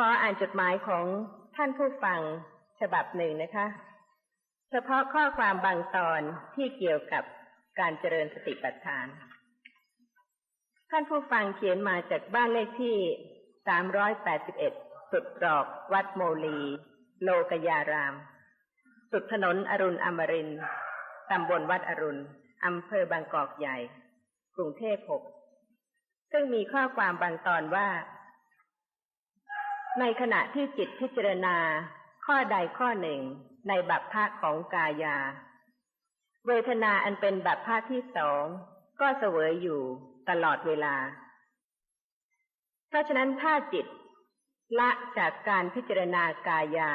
ขออ่านจดหมายของท่านผู้ฟังฉบับหนึ่งนะคะ เฉพาะข้อความบางตอนที่เกี่ยวกับการเจริญสติปัฏฐาน ท่านผู้ฟังเขียนมาจากบ้านเลขที่ 381 สุดตรอกวัดโมลี โลกยาราม สุดถนนอรุณอมรินต์ตำบลวัดอรุณอำเภอบางกอกใหญ่ กรุงเทพหกซึ่งมีข้อความบางตอนว่า ในขณะที่จิตพิจารณา ข้อใดข้อหนึ่ง ในบัพพะของกายา เวทนาอันเป็นบัพพะที่สองก็เสวยอยู่ตลอดเวลา เพราะฉะนั้นถ้าจิต ละจากการพิจารณากายา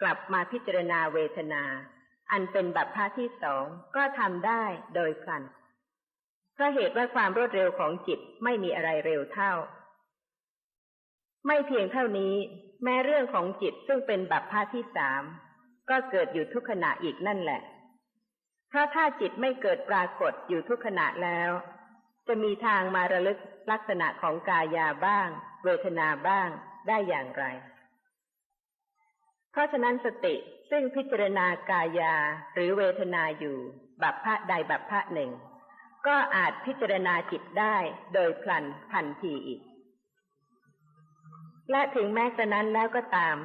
กลับมาพิจารณาเวทนา อันเป็นบัพพะที่สองก็ทำได้โดยพลันเพราะเหตุว่าความรวดเร็วของจิตไม่มีอะไรเร็วเท่า ไม่เพียงเท่านี้ แม้เรื่องของจิตซึ่งเป็นบัพพะที่สามก็เกิดอยู่ทุกขณะอีกนั่นแหละ เพราะถ้าจิตไม่เกิดปรากฏอยู่ทุกขณะแล้ว จะมีทางมาระลึกลักษณะของกายาบ้าง เวทนาบ้างได้อย่างไร เพราะฉะนั้นสติซึ่งพิจารณากายาหรือเวทนาอยู่ บัพพะใดบัพพะหนึ่ง ก็อาจพิจารณาจิตได้โดยพลันทันทีอีก และถึงแม้กระนั้นแล้วก็ตาม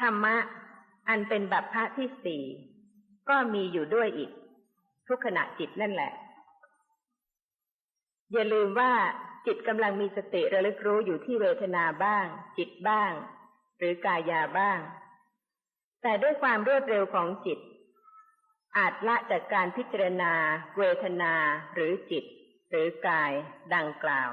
ธรรมะ อันเป็นบัพพะที่สี่ก็มีอยู่ด้วยอีก ทุกขณะจิตนั่นแหละ อย่าลืมว่าจิตกำลังมีสติระลึกรู้อยู่ที่เวทนาบ้าง จิตบ้าง หรือกายาบ้าง แต่ด้วยความรวดเร็วของจิต อาจละจากการพิจารณา เวทนาหรือจิต หรือกายดังกล่าว